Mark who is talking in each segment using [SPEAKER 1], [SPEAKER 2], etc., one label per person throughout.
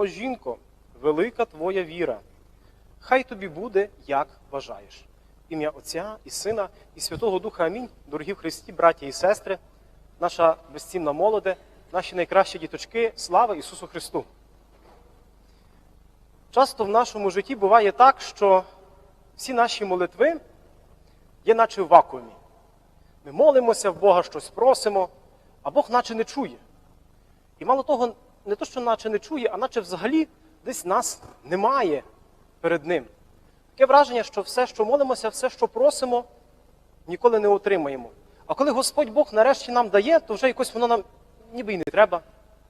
[SPEAKER 1] О жінко, велика твоя віра. Хай тобі буде, як бажаєш. Ім'я Отця і Сина, і Святого Духа Амінь, дорогі в Христі, браті і сестри, наша безцінна молоде, наші найкращі діточки, слава Ісусу Христу! Часто в нашому житті буває так, що всі наші молитви є наче в вакуумі. Ми молимося, в Бога щось просимо, а Бог наче не чує. І мало того, не то, що наче не чує, а наче взагалі десь нас немає перед Ним. Таке враження, що все, що молимося, все, що просимо, ніколи не отримаємо. А коли Господь Бог нарешті нам дає, то вже якось воно нам ніби й не треба,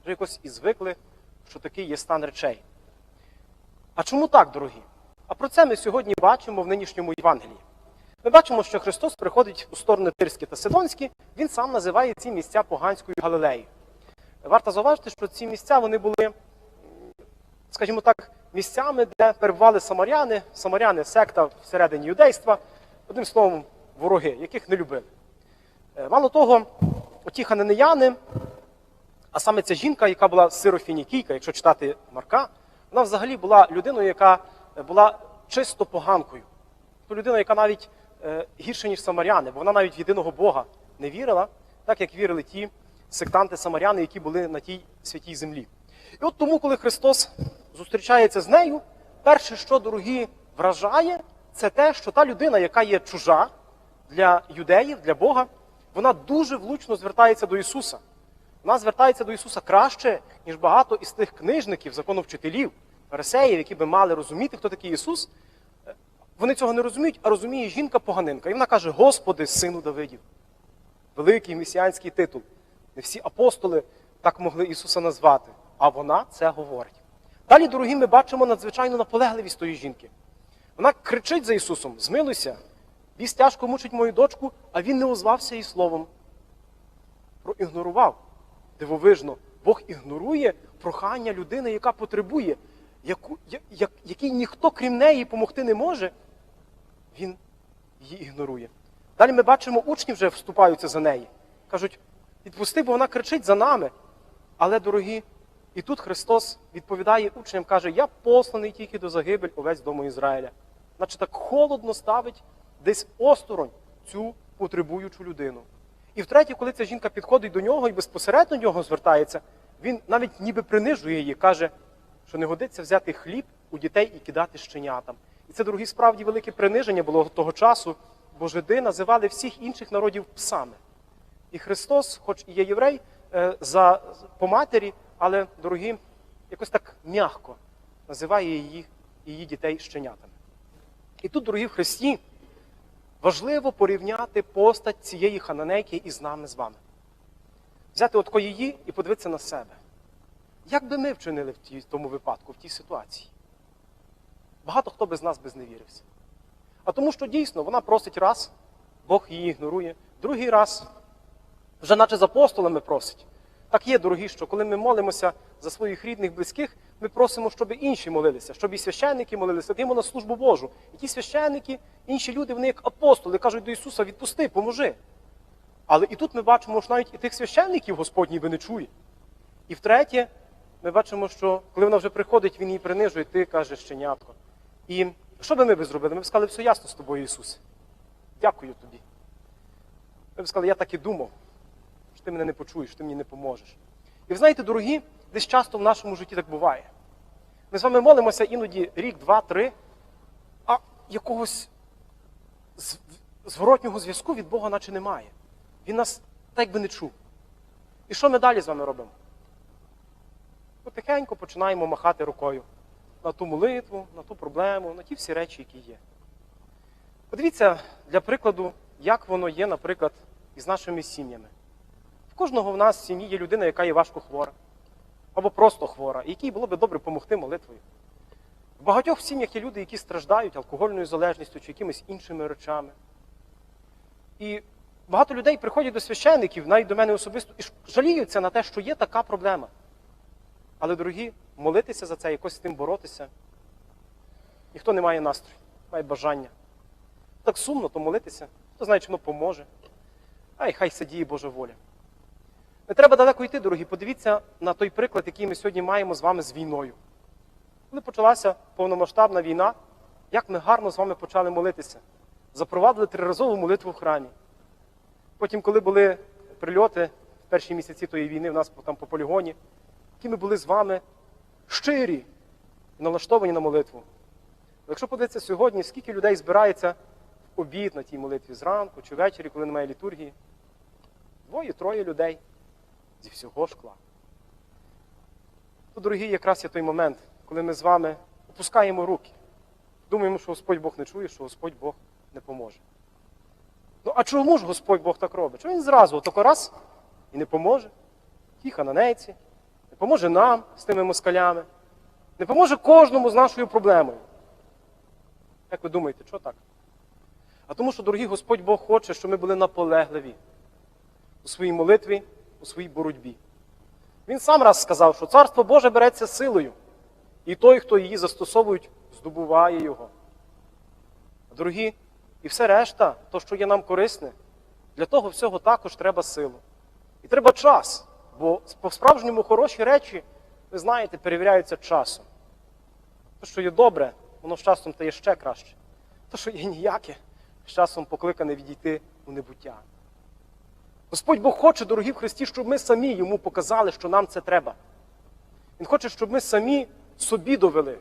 [SPEAKER 1] вже якось і звикли, що такий є стан речей. А чому так, дорогі? А про це ми сьогодні бачимо в нинішньому Євангелії. Ми бачимо, що Христос приходить у сторони Тирські та Сидонські, Він сам називає ці місця поганською Галилеєю. Варто зауважити, що ці місця вони були, скажімо так, місцями, де перебували самаряни, самаряни секта всередині юдейства, одним словом, вороги, яких не любили. Е, Мало того, оті хананеяни, а саме ця жінка, яка була сирофінікійка, якщо читати Марка, вона взагалі була людиною, яка була чисто поганкою. То людина, яка навіть е, гірше, ніж самаряни, бо вона навіть в єдиного Бога не вірила, так як вірили ті сектанти самаряни, які були на тій святій землі. І от тому, коли Христос зустрічається з нею, перше, що дорогі вражає, це те, що та людина, яка є чужа для юдеїв, для Бога, вона дуже влучно звертається до Ісуса. Вона звертається до Ісуса краще, ніж багато із тих книжників, законовчителів, фарисеїв, які би мали розуміти, хто такий Ісус. Вони цього не розуміють, а розуміє жінка-поганинка. І вона каже: Господи, сину Давидів. Великий месіанський титул. Не всі апостоли так могли Ісуса назвати, а вона це говорить. Далі, дорогі, ми бачимо надзвичайну наполегливість тої жінки. Вона кричить за Ісусом: Змилуйся, біс тяжко мучить мою дочку, а він не озвався їй словом. Проігнорував. Дивовижно, Бог ігнорує прохання людини, яка потребує, яку, я- як, якій ніхто крім неї допомогти не може. Він її ігнорує. Далі ми бачимо, учні вже вступаються за неї. Кажуть, відпусти, бо вона кричить за нами. Але, дорогі, і тут Христос відповідає учням, каже, я посланий тільки до загибель увесь дому Ізраїля. Значить, так холодно ставить десь осторонь цю потребуючу людину. І втретє, коли ця жінка підходить до нього і безпосередньо до нього звертається, він навіть ніби принижує її, каже, що не годиться взяти хліб у дітей і кидати щенятам. І це, дорогі, справді велике приниження було того часу, бо жиди називали всіх інших народів псами. І Христос, хоч і є єврей, е, за, по матері, але, дорогі, якось так м'яко називає її, її дітей щенятами. І тут, дорогі в Христі, важливо порівняти постать цієї хананейки із нами з вами. Взяти от її і подивитися на себе. Як би ми вчинили в тому випадку, в тій ситуації? Багато хто без нас би зневірився. А тому, що дійсно вона просить раз, Бог її ігнорує, другий раз, вже наче з апостолами просить. Так є, дорогі, що коли ми молимося за своїх рідних, близьких, ми просимо, щоб інші молилися, щоб і священники молилися, даємо на службу Божу. І ті священники, інші люди, вони як апостоли, кажуть до Ісуса, відпусти, поможи. Але і тут ми бачимо, що навіть і тих священників Господь ніби не чує. І втретє, ми бачимо, що коли вона вже приходить, він її принижує, ти каже щенятко. І що би ми би зробили? Ми б сказали, все ясно з тобою, Ісус. Дякую тобі. Ми б сказали, я так і думав, що ти мене не почуєш, ти мені не поможеш. І ви знаєте, дорогі, десь часто в нашому житті так буває. Ми з вами молимося іноді рік, два, три, а якогось зворотнього зв'язку від Бога наче немає. Він нас так якби не чув. І що ми далі з вами робимо? Потихеньку починаємо махати рукою на ту молитву, на ту проблему, на ті всі речі, які є. Подивіться, для прикладу, як воно є, наприклад, із нашими сім'ями. В кожного в нас в сім'ї є людина, яка є важко хвора, або просто хвора, якій було би добре допомогти молитвою. В багатьох сім'ях є люди, які страждають алкогольною залежністю чи якимись іншими речами. І багато людей приходять до священників, навіть до мене особисто, і жаліються на те, що є така проблема. Але, дорогі, молитися за це, якось з тим боротися. Ніхто не має настрою, має бажання. Так сумно, то молитися, хто знає, чи воно поможе. Ай, хай сидіє Божа воля. Не треба далеко йти, дорогі. Подивіться на той приклад, який ми сьогодні маємо з вами з війною. Коли почалася повномасштабна війна, як ми гарно з вами почали молитися. Запровадили триразову молитву в храмі. Потім, коли були прильоти в перші місяці тої війни, в нас там по полігоні, які ми були з вами щирі налаштовані на молитву. Якщо подивитися сьогодні, скільки людей збирається в обід на тій молитві зранку чи ввечері, коли немає літургії, двоє-троє людей зі всього шкла. То, дорогі, якраз є той момент, коли ми з вами опускаємо руки. Думаємо, що Господь Бог не чує, що Господь Бог не поможе. Ну а чому ж Господь Бог так робить? Чому він зразу отако раз і не поможе? Ті хананейці, не поможе нам з тими москалями, не поможе кожному з нашою проблемою. Як ви думаєте, що так? А тому, що, дорогі Господь Бог хоче, щоб ми були наполегливі у своїй молитві, у своїй боротьбі. Він сам раз сказав, що Царство Боже береться силою, і той, хто її застосовують, здобуває його. Дорогі, і все решта, то, що є нам корисне, для того всього також треба силу. І треба час, бо по-справжньому хороші речі, ви знаєте, перевіряються часом. Те, що є добре, воно з часом стає ще краще. Те, що є ніяке, з часом покликане відійти у небуття. Господь Бог хоче, дорогі в Христі, щоб ми самі йому показали, що нам це треба. Він хоче, щоб ми самі собі довели,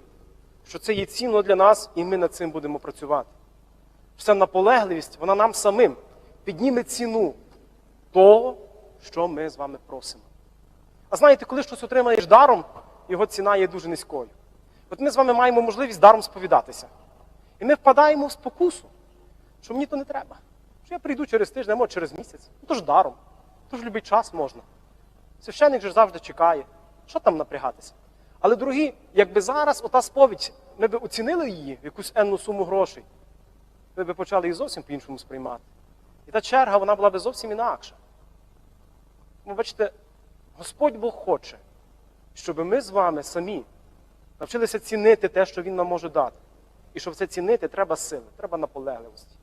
[SPEAKER 1] що це є цінно для нас, і ми над цим будемо працювати. Вся наполегливість, вона нам самим підніме ціну того, що ми з вами просимо. А знаєте, коли щось отримаєш даром, його ціна є дуже низькою. От ми з вами маємо можливість даром сповідатися. І ми впадаємо в спокусу, що мені то не треба. Що я прийду через тиждень, або через місяць. Ну то ж даром. То ж любий час можна. Священник же завжди чекає. Що там напрягатися? Але, дорогі, якби зараз ота сповідь, ми б оцінили її в якусь енну суму грошей, ми б почали її зовсім по-іншому сприймати. І та черга, вона була б зовсім інакша. Ви бачите, Господь Бог хоче, щоб ми з вами самі навчилися цінити те, що Він нам може дати. І щоб це цінити, треба сили, треба наполегливості.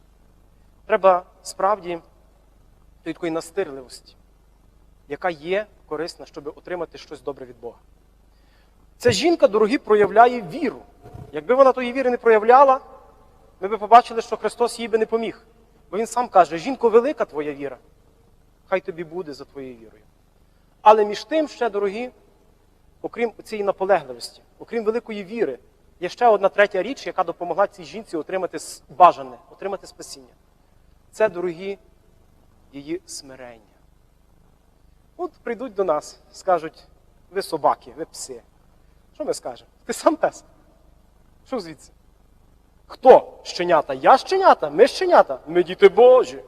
[SPEAKER 1] Треба справді тої такої настирливості, яка є корисна, щоб отримати щось добре від Бога. Ця жінка, дорогі, проявляє віру. Якби вона тої віри не проявляла, ми б побачили, що Христос їй би не поміг. Бо Він сам каже: жінко, велика твоя віра, хай тобі буде за твоєю вірою. Але між тим, ще, дорогі, окрім цієї наполегливості, окрім великої віри, є ще одна третя річ, яка допомогла цій жінці отримати бажане, отримати спасіння. Це, дорогі, її смирення. От прийдуть до нас, скажуть, ви собаки, ви пси. Що ми скажемо? Ти сам пес. Що звідси? Хто щенята? Я щенята? Ми щенята? Ми діти Божі.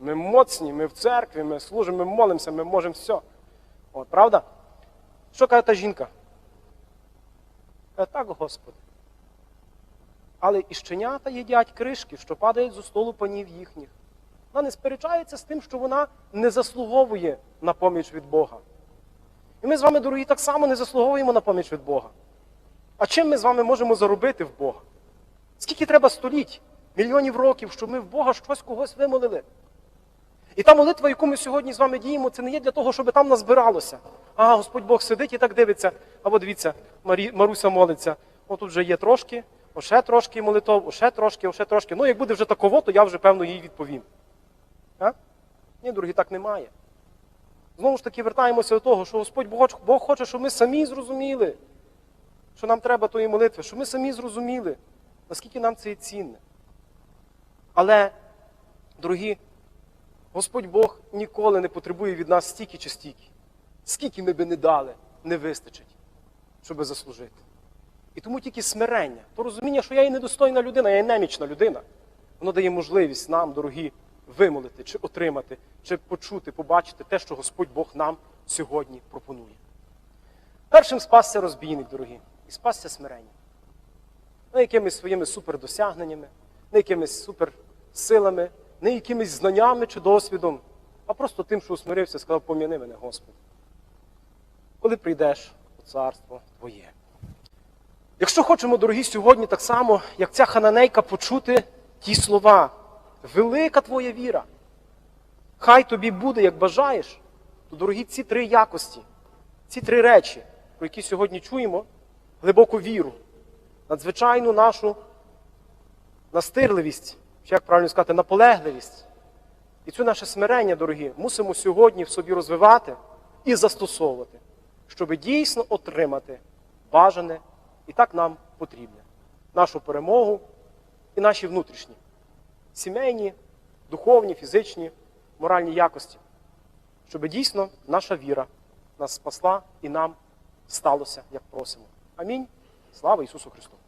[SPEAKER 1] Ми моцні, ми в церкві, ми служимо, ми молимося, ми можемо все. От, правда? Що каже та жінка? Каже, так, Господи. Але і щенята їдять кришки, що падають зі столу панів їхніх. Вона не сперечається з тим, що вона не заслуговує на поміч від Бога. І ми з вами, дорогі, так само не заслуговуємо на поміч від Бога. А чим ми з вами можемо заробити в Бога? Скільки треба століть, мільйонів років, щоб ми в Бога щось когось вимолили? І та молитва, яку ми сьогодні з вами діємо, це не є для того, щоб там назбиралося. А, Господь Бог сидить і так дивиться. Або дивіться, Марі, Маруся молиться. О, тут вже є трошки, още трошки молитов, още трошки, още трошки. Ну, як буде вже таково, то я вже, певно, їй відповім. А? Ні, дорогі, так немає. Знову ж таки, вертаємося до того, що Господь Бог, Бог хоче, щоб ми самі зрозуміли, що нам треба тої молитви, щоб ми самі зрозуміли, наскільки нам це є цінне. Але, дорогі, Господь Бог ніколи не потребує від нас стільки чи стільки. Скільки ми би не дали, не вистачить, щоб заслужити. І тому тільки смирення, то розуміння, що я є недостойна людина, я є немічна людина, воно дає можливість нам, дорогі, вимолити, чи отримати, чи почути, побачити те, що Господь Бог нам сьогодні пропонує. Першим спасся розбійник, дорогі, і спасся смирення. Не якимись своїми супердосягненнями, не якимись суперсилами, не якимись знаннями чи досвідом, а просто тим, що усмирився, сказав, пом'яни мене, Господи. Коли прийдеш у царство Твоє. Якщо хочемо, дорогі, сьогодні так само, як ця хананейка, почути ті слова, велика твоя віра, хай тобі буде, як бажаєш, то, дорогі, ці три якості, ці три речі, про які сьогодні чуємо, глибоку віру, надзвичайну нашу настирливість, чи як правильно сказати, наполегливість. І цю наше смирення, дорогі, мусимо сьогодні в собі розвивати і застосовувати, щоб дійсно отримати бажане і так нам потрібне нашу перемогу і наші внутрішні, сімейні, духовні, фізичні, моральні якості, щоб дійсно наша віра нас спасла і нам сталося, як просимо. Амінь. Слава Ісусу Христу!